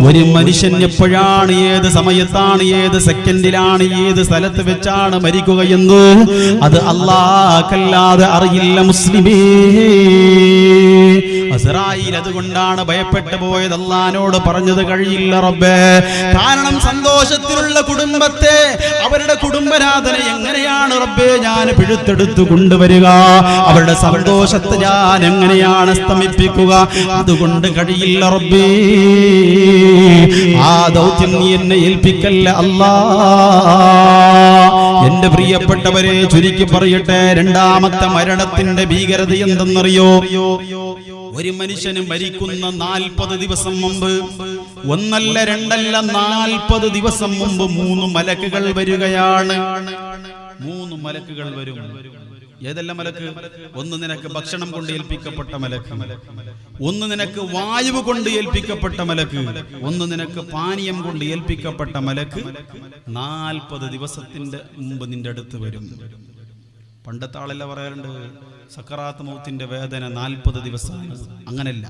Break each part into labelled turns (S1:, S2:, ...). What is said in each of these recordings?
S1: ഒരു മനുഷ്യൻ എപ്പോഴാണ് ഏത് സമയത്താണ് ഏത് സെക്കൻഡിലാണ് ഏത് സ്ഥലത്ത് വെച്ചാണ് മരിക്കുകയെന്ന് അത് അല്ലാഹല്ലാതെ അറിയില്ല മുസ്ലിമേ അസറായിൽ അതുകൊണ്ടാണ് ഭയപ്പെട്ടു പോയത്. അള്ളഹാനോട് പറഞ്ഞത് കഴിയില്ല റബ്ബേ. കാരണം സന്തോഷത്തിലുള്ള കുടുംബത്തെ അവരുടെ കുടുംബരാധന എങ്ങനെയാണ് റബ്ബേ ഞാൻ പിഴുത്തെടുത്തു കൊണ്ടുവരിക? അവരുടെ സന്തോഷത്തെ ഞാൻ എങ്ങനെയാണ് സ്തമിപ്പിക്കുക? അതുകൊണ്ട് കഴിയില്ല റബ്ബേ. ആ ദൗത്യം നീ എന്നെ ഏൽപ്പിക്കല്ല അല്ലാ. എന്റെ പ്രിയപ്പെട്ടവരെ ചുരുക്കി പറയട്ടെ രണ്ടാമത്തെ മരണത്തിന്റെ ഭീകരത എന്തെന്നറിയോ? ഒരു മനുഷ്യന് മരിക്കുന്ന നാൽപ്പത് ദിവസം മുമ്പ് ഒന്നല്ല രണ്ടല്ല നാൽപ്പത് ദിവസം മുമ്പ് മൂന്ന് മലക്കുകൾ വരികയാണ്. മൂന്ന് മലക്കുകൾ വരും. ഏതെല്ലാം മലക്ക്? ഒന്ന് നിനക്ക് ഭക്ഷണം കൊണ്ട് ഏൽപ്പിക്കപ്പെട്ട മലക്ക്. ഒന്ന് നിനക്ക് വായു കൊണ്ട് ഏൽപ്പിക്കപ്പെട്ട മലക്ക്. ഒന്ന് നിനക്ക് പാനീയം കൊണ്ട് ഏൽപ്പിക്കപ്പെട്ട മലക്ക്. നാൽപ്പത് ദിവസത്തിന്റെ മുമ്പ് നിന്റെ അടുത്ത് വരും. പണ്ടത്തെ ആളെല്ലാം പറയാറുണ്ട്? സക്കറാത്ത് മൗത്തിന്റെ വേദന നാൽപ്പത് ദിവസമാണ്. അങ്ങനല്ല.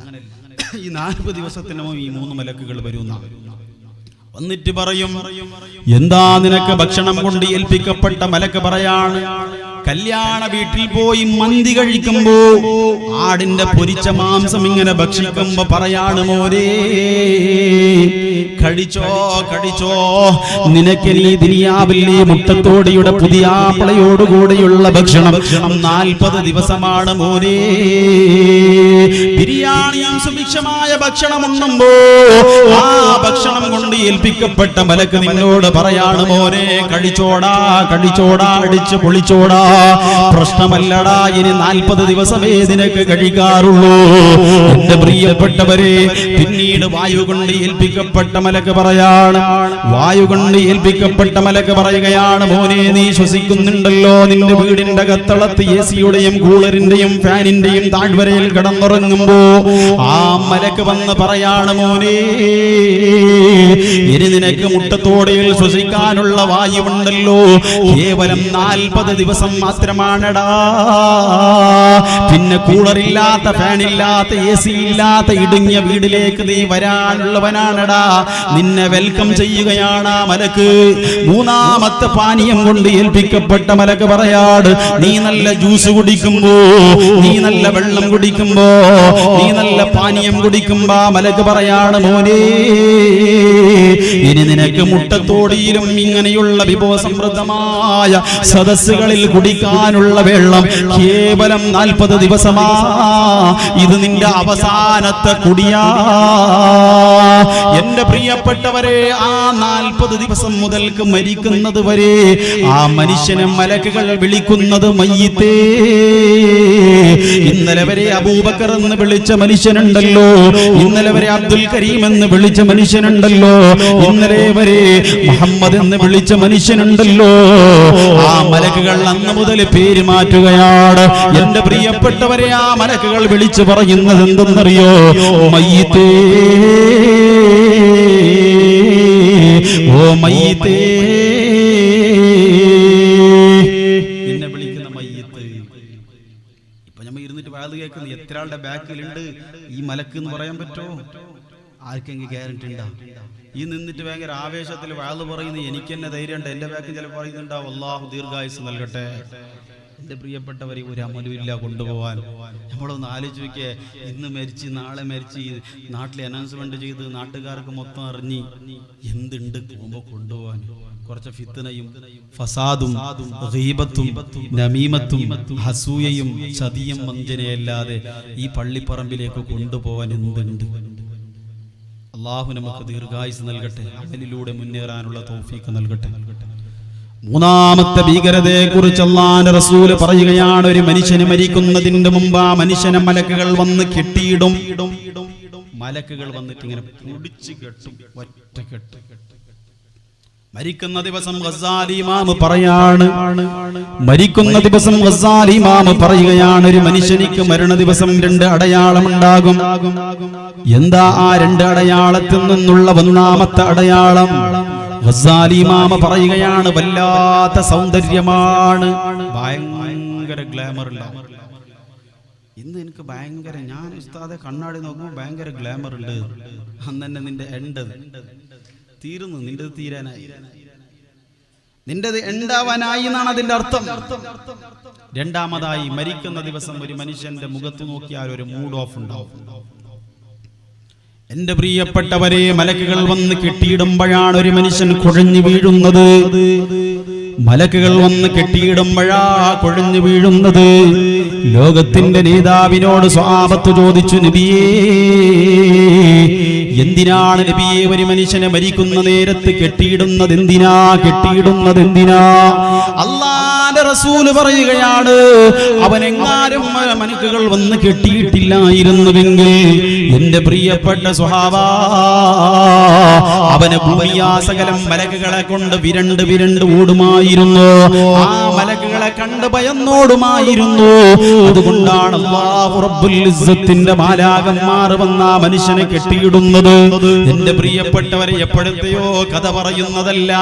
S1: ഈ നാൽപ്പത് ദിവസത്തിനോ ഈ മൂന്ന് മലക്കുകൾ വരുന്ന. വന്നിട്ട് പറയും എന്താ നിനക്ക് ഭക്ഷണം കൊണ്ട് ഏൽപ്പിക്കപ്പെട്ട മലക്ക് പറയാണ്? കല്യാണ വീട്ടിൽ പോയി മന്തി കഴിക്കുമ്പോ ആടിന്റെ പൊരിച്ച മാംസം ഇങ്ങനെ ഭക്ഷിക്കുമ്പോ പറയാണ് മോരേ കഴിച്ചോ കഴിച്ചോ നിനക്ക് നീ ദിനിയാവിൽ മുട്ടത്തോടിയുടെ പുതിയ ആപ്പിളയോടുകൂടെയുള്ള ഭക്ഷണം നാൽപ്പത് ദിവസമാണ് മോരേ. ബിരിയാണിയും സുഭിക്ഷമായ ഭക്ഷണം ഉണ്ണുമ്പോ ആ ഭക്ഷണം കൊണ്ട് ഏൽപ്പിക്കപ്പെട്ട മലക്ക് നിന്നോട് പറയാണ് മോനെ കഴിച്ചോടാ കഴിച്ചോടാ അടിച്ച് പൊളിച്ചോടാ. പ്രശ്നമല്ലടാ ഇനി നാൽപ്പത് ദിവസമേ നിനക്ക് കഴിക്കാറുള്ളൂ. എന്റെ പ്രിയപ്പെട്ടവരെ പിന്നീട് വായു കൊണ്ട് ഏൽപ്പിക്കപ്പെട്ട മലക്ക് പറയാണ്. വായു കൊണ്ട് ഏൽപ്പിക്കപ്പെട്ട മലക്ക് പറയുകയാണ് മോനെ നീ ശ്വസിക്കുന്നുണ്ടല്ലോ. നിന്റെ വീടിന്റെ കത്തളത്ത് എ സിയുടെയും കൂളറിന്റെയും ഫാനിന്റെയും താഴ്വരയിൽ കിടന്നുറങ്ങുമ്പോ ആ മലക്ക് വന്ന് പറയാണ് മോനെ ഇനി നിനക്ക് മുട്ടത്തോടെയിൽ ശ്വസിക്കാനുള്ള വായുണ്ടല്ലോ കേവലം നാൽപ്പത് ദിവസം മാത്രമാണടാ. പിന്നെ കൂളറില്ലാത്ത ഫാനില്ലാത്ത എ സി ഇല്ലാത്ത ഇടുങ്ങിയ വീടിലേക്ക് നീ വരാനുള്ളവനാണടാ. നിന്നെ വെൽക്കം ചെയ്യുകയാണ് ആ മലക്ക്. മൂന്നാമത്തെ പാനീയം കൊണ്ട് ഏൽപ്പിക്കപ്പെട്ട മലക്ക് പറയാട് നീ നല്ല ജ്യൂസ് കുടിക്കുമ്പോ നീ നല്ല വെള്ളം കുടിക്കുമ്പോ നീ നല്ല പാനീയം കുടിക്കുമ്പോ മലക്ക് പറയാണ് മോനെ ഇനി നിനക്ക് മുട്ടത്തോടിയിലും ഇങ്ങനെയുള്ള വിഭവസമൃദ്ധമായ സദസ്സുകളിൽ കുടിക്കാനുള്ള വെള്ളം കേവലം നാൽപ്പത് ദിവസമാ. ഇത് നിന്റെ അവസാനത്തെ കുടിയാ. എന്റെ പ്രിയപ്പെട്ടവരെ ആ നാൽപ്പത് ദിവസം മുതൽക്ക് മരിക്കുന്നത് വരെ ആ മനുഷ്യനെ മലക്കുകൾ വിളിക്കുന്നത് മയ്യത്തേ. ഇന്നലെ വരെ അബൂബക്കർ എന്ന് വിളിച്ച മനുഷ്യനുണ്ടല്ലോ. ഇന്നലെ വരെ അബ്ദുൽ കരീം എന്ന് വിളിച്ച മനുഷ്യനുണ്ടല്ലോ. ഇന്നലെ വരെ മുഹമ്മദ് എന്ന് വിളിച്ച മനുഷ്യനുണ്ടല്ലോ. ആ മലക്കുകൾ അന്ന് മുതൽ പേര് മാറ്റുകയാണ്. എന്റെ പ്രിയപ്പെട്ടവരെ ആ മലക്കുകൾ വിളിച്ചു പറയുന്നത് എന്തെന്നറിയോ? മയ്യത്തേ. ഓ മയ്യത്തേ. വിളിക്കുന്ന ഇപ്പൊ നമ്മൾ ഇരുന്നിട്ട് വാത് കേൾക്കുന്നു. എത്ര ആളുടെ ബാക്കിലുണ്ട്? ഈ മലക്ക് എന്ന് പറയാൻ പറ്റുമോ ആർക്കെങ്കിലും ഗ്യാരണ്ടി ഉണ്ടാ ഈ നിന്നിട്ട് ഭയങ്കര ആവേശത്തിൽ വഴൽ പറയുന്നു എനിക്ക് തന്നെ ധൈര്യമുണ്ട് എന്റെ ബാക്കിൽ ചില പറയുന്നുണ്ടാവും അള്ളാഹു ദീർഘായുസ് നൽകട്ടെ. എന്റെ പ്രിയപ്പെട്ടവരെ ഒരു അമലുമില്ല കൊണ്ടുപോകാൻ നമ്മളൊന്ന് ആലോചിച്ച് നോക്കിയേ ഇന്ന് മരിച്ച് നാളെ മരിച്ച് നാട്ടിൽ അനൗൺസ്മെന്റ് ചെയ്ത് നാട്ടുകാർക്ക് മൊത്തം അറിഞ്ഞ് എന്തുണ്ട് പോകുമ്പോ കൊണ്ടുപോകാൻ കുറച്ച് ഫിത്തനയും ഫസാദും ഗീബത്തും നമീമത്തും ഹസൂയയും ചതിയും വഞ്ചനയല്ലാതെ ഈ പള്ളിപ്പറമ്പിലേക്ക് കൊണ്ടുപോകാൻ എന്തുണ്ട്? അള്ളാഹു നമുക്ക് ദീർഘായുസ് നൽകട്ടെ അമലിലൂടെ മുന്നേറാനുള്ള തൗഫീക്ക് നൽകട്ടെ. മൂന്നാമത്തെ ഭീകരതയെ കുറിച്ച് അള്ളാന്റെ റസൂൽ പറയുകയാണ് ഒരു മനുഷ്യന് മരിക്കുന്നതിന് മുമ്പ് ആ മനുഷ്യനെ മലക്കുകൾ വന്ന് കെട്ടിയിടും. മലക്കുകൾ വന്നിട്ട് ഇങ്ങനെ കെട്ടും ഒറ്റ കെട്ട് മരിക്കുന്ന ദിവസം ഇമാമ് പറയാണ്. മരിക്കുന്ന ദിവസം ഇമാമ് പറയുകയാണ് ഒരു മനുഷ്യനിക്ക് മരണ ദിവസം രണ്ട് അടയാളം ഉണ്ടാകും. എന്താ ആ രണ്ട് അടയാളത്തിൽ നിന്നുള്ള ഒന്നാമത്തെ അടയാളം? ഇമാമ പറയുകയാണ് വല്ലാത്ത സൗന്ദര്യമാണ്. ഭയങ്കര ഗ്ലാമർ ഇന്ന് എനിക്ക് ഭയങ്കര ഞാൻ ഉസ്താദെ കണ്ണാടി നോക്കുമ്പോൾ ഭയങ്കര ഗ്ലാമർ ഉണ്ട്. അന്ന് തന്നെ നിന്റെ എണ്ടത് തീരുന്നു. നിന്റെ തീരാനായി. നിന്റേത് ഉണ്ടാവാനായി എന്നാണ് അതിന്റെ അർത്ഥം. രണ്ടാമതായി മരിക്കുന്ന ദിവസം ഒരു മനുഷ്യന്റെ മുഖത്ത് നോക്കിയാൽ ഒരു മൂഡ് ഓഫ് ഉണ്ടാവും. എന്റെ പ്രിയപ്പെട്ടവരെ മലക്കുകൾ വന്ന് കെട്ടിയിടുമ്പോഴാണ് ഒരു മനുഷ്യൻ കുഴഞ്ഞു വീഴുന്നത്. മലക്കുകൾ വന്ന് കെട്ടിയിടുമ്പോഴാ കുഴഞ്ഞു വീഴുന്നത്. ലോകത്തിന്റെ നേതാവിനോട് സ്വാപത്ത് ചോദിച്ചു നബിയേ എന്തിനാണ് നബിയെ ഒരു മനുഷ്യനെ മരിക്കുന്ന നേരത്ത് കെട്ടിയിടുന്നത് എന്തിനാ കെട്ടിയിടുന്നത് എന്തിനാ അള്ളാന്റെ റസൂൽ പറയുകയാണ് അവനെങ്ങാരും മനുക്കുകൾ വന്ന് കെട്ടിയിട്ടില്ലായിരുന്നുവെങ്കിൽ എന്റെ പ്രിയപ്പെട്ട സ്വഭാവ അവന് ഭൂമിയാസകലം മലക്കുകളെ കൊണ്ട് വിരണ്ട് വിരണ്ട് ഓടുമായിരുന്നു. ആ മലക്കുകളെ കണ്ട് ഭയന്നോടുമായിരുന്നു. അതുകൊണ്ടാണ് ഇസ്സത്തിന്റെ മാലാകന്മാർ വന്ന മനുഷ്യനെ കെട്ടിയിടുന്നത്. എന്റെ പ്രിയപ്പെട്ടവരെ എപ്പോഴത്തെയോ കഥ പറയുന്നതല്ല.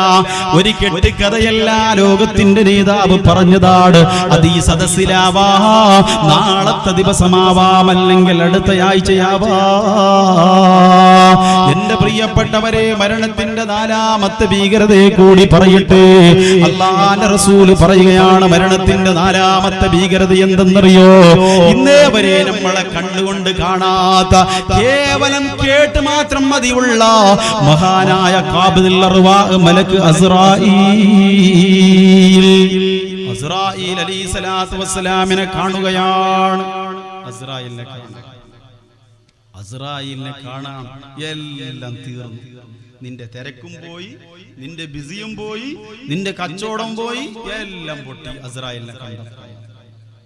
S1: ഒരു കെട്ടിക്കഥയല്ല ലോകത്തിന്റെ നേതാവ് പറഞ്ഞതാണ്. അത് ഈ സദസ്സിലാവാ നാളത്തെ ദിവസമാവാം അല്ലെങ്കിൽ അടുത്ത ആഴ്ചയാവാ എന്റെ പ്രിയപ്പെട്ടവരെ മരണത്തിന്റെ നാലാമത്തെ ഭീകരതയെ കൂടി പറയട്ടെ. അള്ളാന്റെ റസൂൽ പറയുകയാണ് മരണത്തിന്റെ നാലാമത്തെ ഭീകരത എന്തെന്നറിയോ? ഇന്നേ വരെ നമ്മളെ കണ്ണുകൊണ്ട് കാണാത്ത കേവലം കേട്ട് മാത്രം മതിയുള്ള മഹാനായ കാബിദിൽ മലക്ക് അസ്രായീൽ അലി സലാത്തു കാണുകയാണ്. അസ്രായിലിനെ കാണുക അസ്രായിലിനെ കാണാം. എല്ലാം തീർന്നു. നിന്റെ തിരക്കും പോയി നിന്റെ ബിസിയും പോയി നിന്റെ കച്ചവടം പോയി എല്ലാം പൊട്ടി അസ്രായേലിനെ കണ്ട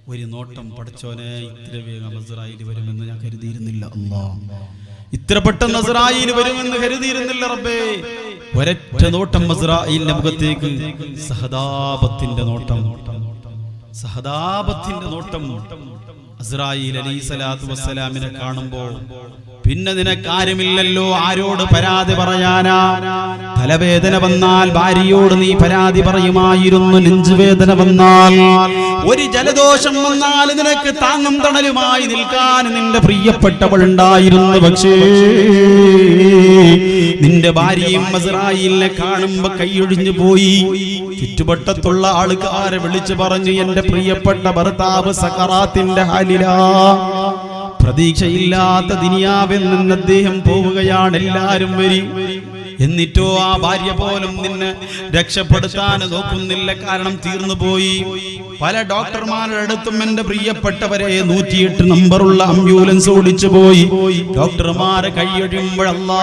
S1: ഒരു നോട്ടം പഠിച്ചോനെ ഇത്ര വേഗം അസ്രായേൽ വരുമെന്ന് ഞാൻ കരുതിയിരുന്നില്ല. അല്ലാ ഇത്ര പെട്ടെന്ന് അസ്രായേൽ വരുമെന്ന് കരുതിയിരുന്നില്ല റബ്ബേ. ഒരൊറ്റ നോട്ടം അസ്രായേലിന്റെ മുഖത്തേക്ക് സഹതാപത്തിന്റെ നോട്ടം. സഹതാപത്തിന്റെ നോട്ടം. അസ്രായേൽ അലൈഹി സ്വലാത്തു വസ്സലാമിനെ കാണുമ്പോ പിന്നെ നിനക്കാരുമില്ലല്ലോ ആരോട് പരാതി പറയാനാ? തലവേദന വന്നാൽ ഭാര്യയോട് നീ പരാതി പറയുമായിരുന്നു നെഞ്ചുവേദന വന്നാൽ. ഒരു ജലദോഷം വന്നാൽ നിനക്ക് താങ്ങും തണലുമായി നിൽക്കാൻ നിന്റെ പ്രിയപ്പെട്ടവൾ ഉണ്ടായിരുന്നു. പക്ഷേ നിന്റെ ഭാര്യയും മസറായിലെ കാണുമ്പോ കൈയൊഴിഞ്ഞു പോയി. ചുറ്റുവട്ടത്തുള്ള ആൾക്കാരെ വിളിച്ചു പറഞ്ഞു എന്റെ പ്രിയപ്പെട്ട ഭർത്താവ് സക്കറാത്തിന്റെ ഹാലിലാ. പ്രതീക്ഷയില്ലാത്ത ദിനിയാവിൽ നിന്ന് അദ്ദേഹം പോവുകയാണ് എല്ലാവരും വരി. എന്നിട്ടോ ആ ഭാര്യ പോലും നിന്നെ രക്ഷപ്പെടുത്താൻ നോക്കുന്നില്ല. കാരണം തീർന്നു പോയി. പല ഡോക്ടർമാരുടെ അടുത്തും എന്റെ പ്രിയപ്പെട്ടവരെ നൂറ്റിയെട്ട് നമ്പറുള്ള ആംബുലൻസ് ഓടിച്ചു പോയി. ഡോക്ടർമാരെ കൈയൊഴിയുമ്പോഴല്ലാ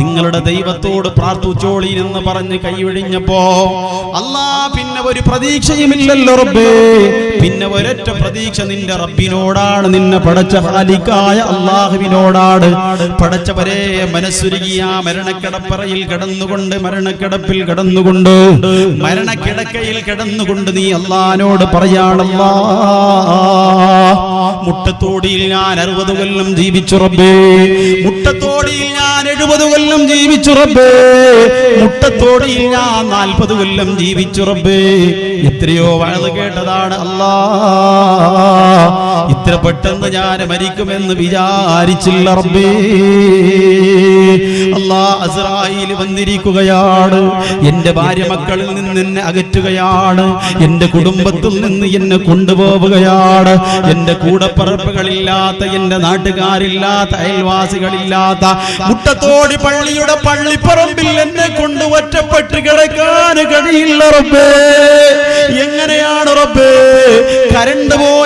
S1: നിങ്ങളുടെ ദൈവത്തോട് പ്രാർത്ഥിച്ചോളി എന്ന് പറഞ്ഞ് കൈയൊഴിഞ്ഞപ്പോ അല്ലാ പിന്നെ ഒരു പ്രതീക്ഷയുമില്ലല്ലോ റബ്ബേ. പിന്നെ ഒരൊറ്റ പ്രതീക്ഷ നിന്റെ റബ്ബിനോടാണ്. നിന്നെ പടച്ച ഹാലിക്കായ അള്ളാഹുവിനോടാണ് പടച്ചവരെ മനസ്സുരുകിയ മരണക്കിടപ്പറയിൽ കിടന്നുകൊണ്ട് മരണക്കിടപ്പിൽ കിടന്നുകൊണ്ട് മരണക്കിടക്കയിൽ കിടന്നുകൊണ്ട് നീ അള്ളഹാനോട് പറയാണല്ല മുട്ടത്തോടിയിൽ ഞാൻ അറുപത് കൊല്ലം ജീവിച്ചു റബ്ബേ മുട്ടത്തോടിയിൽ ഞാൻ എഴുപത് കൊല്ലം ജീവിച്ചു റബ്ബേ മുട്ടത്തോടിയിൽ ഞാൻ നാൽപ്പത് കൊല്ലം ജീവിച്ചു റബ്ബേ എത്രയോ വഴത് കേട്ടതാണ് അല്ലാ ഇത്ര പെട്ടെന്ന് ഞാൻ മരിക്കുമെന്ന് വിചാരിച്ചില്ല റബ്ബേ. വന്നിരിക്കുകയാണ്. എന്റെ ഭാര്യ മക്കളിൽ നിന്ന് എന്നെ അകറ്റുകയാണ്. എന്റെ കുടുംബത്തിൽ നിന്ന് എന്നെ കൊണ്ടുപോവുകയാണ്. എന്റെ കൂടപ്പറപ്പുകളില്ലാത്ത എന്റെ നാട്ടുകാരില്ലാത്ത അയൽവാസികളില്ലാത്ത മുട്ടത്തോടി പള്ളിയുടെ പള്ളിപ്പറമ്പിൽ എന്നെ കൊണ്ട് ഒറ്റപ്പെട്ട് കിടക്കാൻ കഴിയില്ല റബ്ബേ. എങ്ങനെയാണ് റബ്ബേ? കരണ്ട് പോയാൽ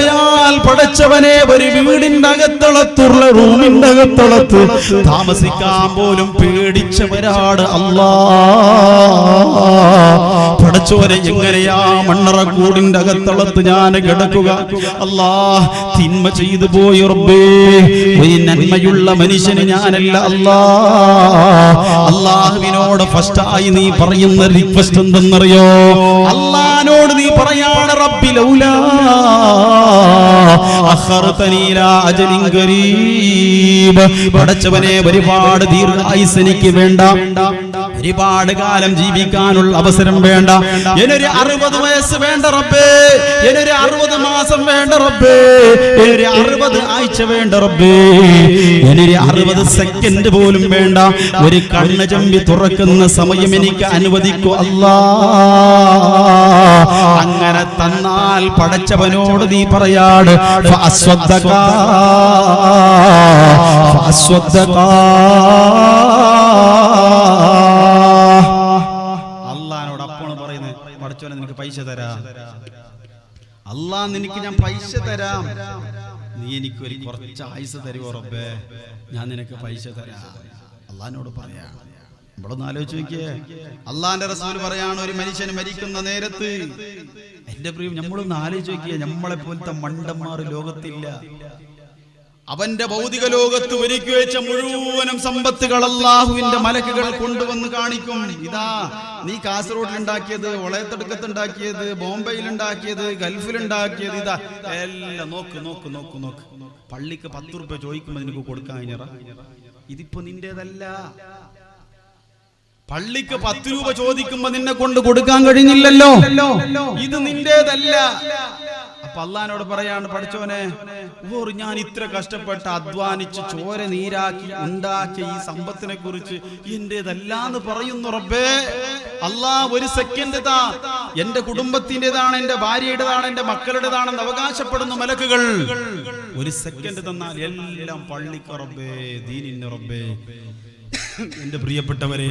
S1: പടച്ചവനെ ഒരു വീടിന്റെ അകത്തളത്തുള്ള റൂമിന്റെ അകത്തളത്ത് താമസിക്കാൻ പോലും പേടിച്ചവരാണ് അല്ലാ. പടച്ചോനെ എങ്ങനെയാ മണ്ണറ കൂടിന്റെ അകത്തളത്ത് ഞാൻ കിടക്കുക? അല്ലാ തിന്മ ചെയ്തു പോയി റബ്ബേ. ഒരു നന്മയുള്ള മനുഷ്യന് ഞാനല്ല അല്ലാ. അള്ളാഹുവിനോട് ഫസ്റ്റായി നീ പറയുന്ന റിക്വസ്റ്റ് എന്തെന്നറിയോ? അള്ളഹാനോട് നീ പറയാണ് റബ്ബി ലൗല അഖർതനീ ഇലാ അജലിൻ ഖരീബ് പടച്ചവനെ ഒരുപാട് ദീർഘായുസ് എനിക്ക് വേണ്ട. ഒരുപാട് കാലം ജീവിക്കാനുള്ള അവസരം വേണ്ട. എന്നൊരു അറുപത് വയസ്സ് വേണ്ട റബ്ബേ. എന്നൊരു അറുപത് മാസം വേണ്ട റബ്ബേ. എന്നൊരു അറുപത് ആഴ്ച വേണ്ട റബ്ബേ. എന്നൊരു അറുപത് സെക്കൻഡ് പോലും വേണ്ട. ഒരു കണ്ണ് ചമ്പി തുറക്കുന്ന സമയം എനിക്ക് അനുവദിക്കൂ അല്ലാ. അങ്ങനെ തന്നാൽ പടച്ചവനോട് നീ പറയാട് അസ്വദ്ധകാ ഫഅസ്വദ്ദഖാ. പടച്ചോനെ നിനക്ക് പൈസ തരാം. അല്ലാ നിനക്ക് ഞാൻ പൈസ തരാം. നീ എനിക്ക് ഒരു കുറച്ച് ആയുസ് തരുമോ റബ്ബേ? ഞാൻ നിനക്ക് പൈസ തരാം. അള്ളഹാനോട് പറയാ. നമ്മളൊന്ന് ആലോചിച്ച് നോക്കിയേ. അള്ളാന്റെ റസൂൽ പറയാണ് ഒരു മനുഷ്യൻ മരിക്കുന്ന നേരത്ത്. എന്റെ പ്രിയം നമ്മളൊന്ന് ആലോചിച്ച് നോക്കിയേ. നമ്മളെ പോലത്തെ മണ്ടന്മാർ ലോകത്തില്ല. അവന്റെ ഭൗതിക ലോകത്ത് ഒരുക്കി വെച്ച മുഴുവനും സമ്പത്തുകൾ അള്ളാഹുവിന്റെ മലക്കുകൾ കൊണ്ടുവന്ന് കാണിക്കും. ഇതാ നീ കാസർഗോഡിൽ ഉണ്ടാക്കിയത് വളയത്തടുക്കത്ത് ഉണ്ടാക്കിയത് ബോംബെയിൽ ഉണ്ടാക്കിയത് ഗൾഫിൽ ഉണ്ടാക്കിയത് ഇതാ. എല്ലാം നോക്ക് നോക്ക് നോക്ക് നോക്ക്. പള്ളിക്ക് പത്ത് റുപ്യ ചോദിക്കുമ്പോ നിനക്ക് കൊടുക്കാൻ കഴിഞ്ഞറ ഇതിപ്പോ നിന്റേതല്ല. പള്ളിക്ക് പത്ത് രൂപ ചോദിക്കുമ്പോ നിന്നെ കൊണ്ട് കൊടുക്കാൻ കഴിഞ്ഞില്ലല്ലോ. ഇത് നിന്റേതല്ല. അപ്പൊ അള്ളഹാനോട് പറയാണ് പഠിച്ചോനെ ഓർ ഞാൻ ഇത്ര കഷ്ടപ്പെട്ട് അധ്വാനിച്ച് ചോര നീരാക്കി ഉണ്ടാക്കിയ ഈ സമ്പത്തിനെ കുറിച്ച് എന്റേതല്ലാന്ന് പറയുന്നു റബ്ബേ. അള്ളാ ഒരു സെക്കൻഡ് താ എന്റെ കുടുംബത്തിന്റേതാണ് എന്റെ ഭാര്യയുടേതാണ് എന്റെ മക്കളുടേതാണെന്ന് അവകാശപ്പെടുന്ന മലക്കുകൾ. ഒരു സെക്കൻഡ് തന്നാൽ എല്ലാം പള്ളിക്ക് റബ്ബേ ദീനിന്റെ റബ്ബേ. എന്റെ പ്രിയപ്പെട്ടവരെ